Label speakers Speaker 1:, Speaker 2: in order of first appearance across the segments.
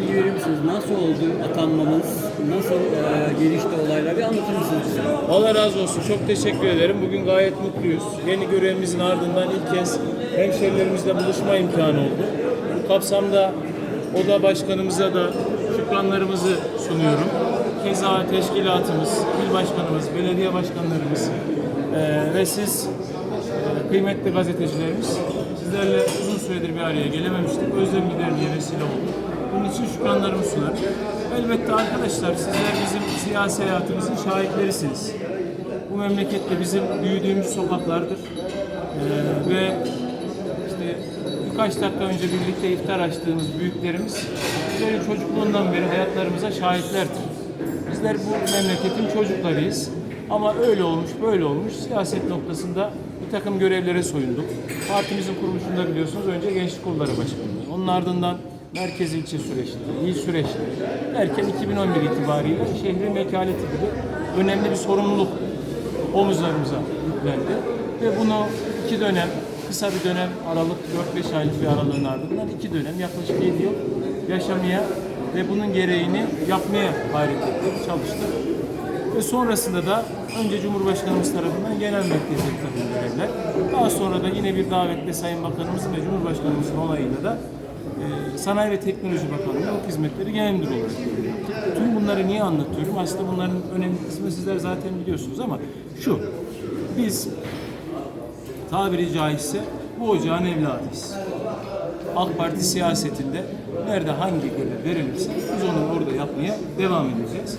Speaker 1: bilgi verir misiniz? Nasıl oldu atanmamız? Nasıl e, gelişti olaylar? Bir anlatır mısınız bize?
Speaker 2: Allah razı olsun. Çok teşekkür ederim. Bugün gayet mutluyuz. Yeni görevimizin ardından ilk kez hemşerilerimizle buluşma imkanı oldu. Bu kapsamda oda başkanımıza da şükranlarımızı sunuyorum. Keza teşkilatımız, il başkanımız, belediye başkanlarımız eee, ve siz eee, kıymetli gazetecilerimiz sizlerle uzun süredir bir araya gelememiştik. Özlem gidermeye vesile oldu. Bunun için şükranlarımı sunarım. Elbette arkadaşlar sizler bizim siyasi hayatımızın şahitlerisiniz. Bu memlekette bizim büyüdüğümüz sokaklardır. Ee, ve işte birkaç dakika önce birlikte iftar açtığımız büyüklerimiz bizlerin çocukluğundan beri hayatlarımıza şahitlerdir. Bizler bu memleketin çocuklarıyız. Ama öyle olmuş, böyle olmuş. Siyaset noktasında bir takım görevlere soyunduk. Partimizin kuruluşunda biliyorsunuz önce Gençlik Kolları Başkanlığı. Onun ardından merkez ilçe süreçleri, il süreçleri derken 2011 itibariyle şehrin vekaleti gibi önemli bir sorumluluk omuzlarımıza yüklendi. Ve bunu iki dönem, kısa bir dönem aralık 4-5 aylık bir aralığın ardından iki dönem yaklaşık 7 yıl yaşamaya ve bunun gereğini yapmaya gayret ettik, çalıştık. Ve sonrasında da önce Cumhurbaşkanımız tarafından genel merkezde bir takım görevler. Daha sonra da yine bir davetle Sayın Bakanımızın ve Cumhurbaşkanımızın onayıyla da e, Sanayi ve Teknoloji Bakanlığı Halk Hizmetleri Genel Müdürü olarak. Tüm bunları niye anlatıyorum? Aslında bunların önemli kısmı sizler zaten biliyorsunuz ama şu, biz tabiri caizse bu ocağın evladıyız. AK Parti siyasetinde nerede hangi görev verilirse biz onu orada yapmaya devam edeceğiz.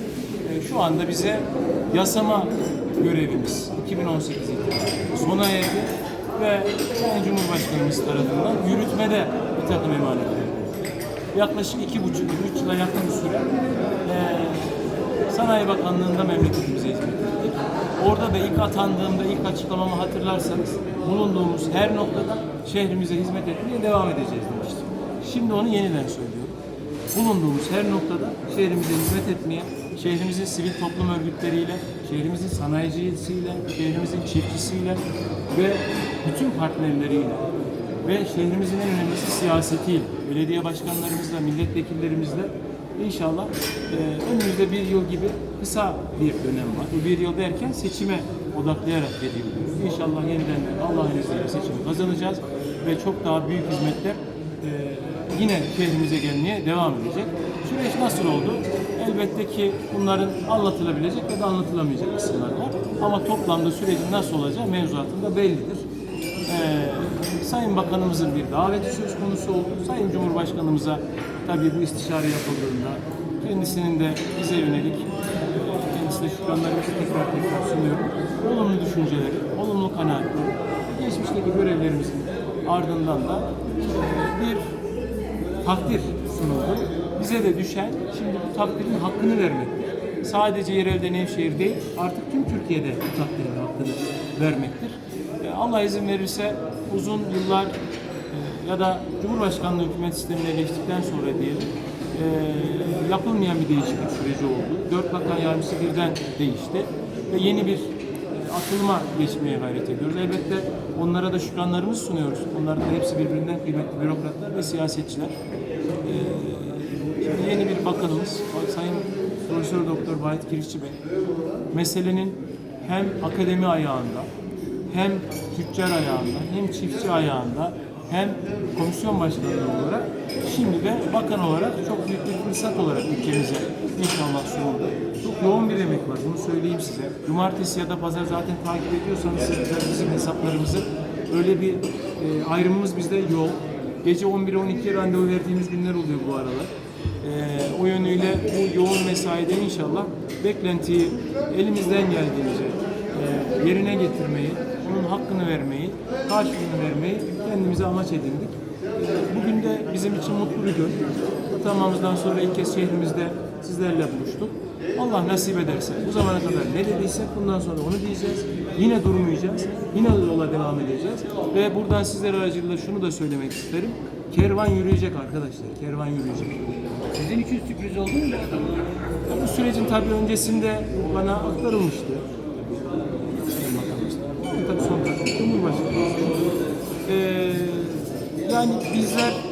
Speaker 2: Ee, Şu anda bize yasama görevimiz 2018 itibariyle sona erdi ve Sayın Cumhurbaşkanımız tarafından yürütmede bir takım emanetler. Yaklaşık iki buçuk, üç yıla yakın bir süre eee, Sanayi Bakanlığı'nda memleketimize hizmet ettik. Orada da ilk atandığımda, ilk açıklamamı hatırlarsanız bulunduğumuz her noktada şehrimize hizmet etmeye devam edeceğiz demiştim. Şimdi onu yeniden söylüyorum. Bulunduğumuz her noktada şehrimize hizmet etmeye, şehrimizin sivil toplum örgütleriyle, şehrimizin sanayicisiyle, şehrimizin çiftçisiyle ve bütün partnerleriyle ve şehrimizin en önemlisi siyasetiyle, belediye başkanlarımızla, milletvekillerimizle inşallah e, önümüzde bir yıl gibi kısa bir dönem var. Bu bir yıl derken seçime odaklayarak geliyoruz. İnşallah yeniden de Allah'ın izniyle seçimi kazanacağız ve çok daha büyük hizmetler e, yine şehrimize gelmeye devam edecek. Süreç nasıl oldu? Elbette ki bunların anlatılabilecek ya da anlatılamayacak kısımlar var. Ama toplamda sürecin nasıl olacağı mevzuatında bellidir. Ee, Sayın Bakanımızın bir daveti söz konusu oldu. Sayın Cumhurbaşkanımıza tabii bu istişare yapıldığında kendisinin de bize yönelik kendisine şükranlarımızı tekrar tekrar sunuyorum. Olumlu düşünceleri, olumlu kanaatleri, geçmişteki görevlerimizin ardından da bir takdir sunuldu. Bize de düşen şimdi bu takdirin hakkını vermektir. Sadece yerelde Nevşehir değil, artık tüm Türkiye'de bu takdirin hakkını vermektir. E, Allah izin verirse uzun yıllar e, ya da Cumhurbaşkanlığı hükümet sistemine geçtikten sonra diyelim e, yapılmayan bir değişiklik süreci oldu. Dört bakan yardımcısı birden değişti ve yeni bir atılma geçmeye gayret ediyoruz. Elbette onlara da şükranlarımızı sunuyoruz. Onların da hepsi birbirinden kıymetli bürokratlar ve siyasetçiler. E, Şimdi yeni bir bakanımız Sayın Profesör Doktor Vahit Kirişçi Bey meselenin hem akademi ayağında hem tüccar ayağında hem çiftçi ayağında hem komisyon başkanı olarak şimdi de bakan olarak çok büyük bir fırsat olarak ülkemize inşallah sunuldu. Çok yoğun bir emek var bunu söyleyeyim size. Cumartesi ya da pazar zaten takip ediyorsanız sizler bizim hesaplarımızı öyle bir e, ayrımımız bizde yok. Gece 11'e 12'ye randevu verdiğimiz günler oluyor bu aralar. Ee, o yönüyle bu yoğun mesaide inşallah beklentiyi elimizden geldiğince e, yerine getirmeyi, onun hakkını vermeyi, karşılığını vermeyi kendimize amaç edindik. Bugün de bizim için mutlu bir gün. Atanmamızdan sonra ilk kez şehrimizde sizlerle buluştuk. Allah nasip ederse bu zamana kadar ne dediysek bundan sonra onu diyeceğiz. Yine durmayacağız. Yine yola devam edeceğiz. Ve buradan sizler aracılığıyla şunu da söylemek isterim. Kervan yürüyecek arkadaşlar. Kervan yürüyecek.
Speaker 1: Sizin için sürpriz oldu mu?
Speaker 2: Bu sürecin tabii öncesinde bana aktarılmıştı. Tabii son karar Cumhurbaşkanı. Ee, yani bizler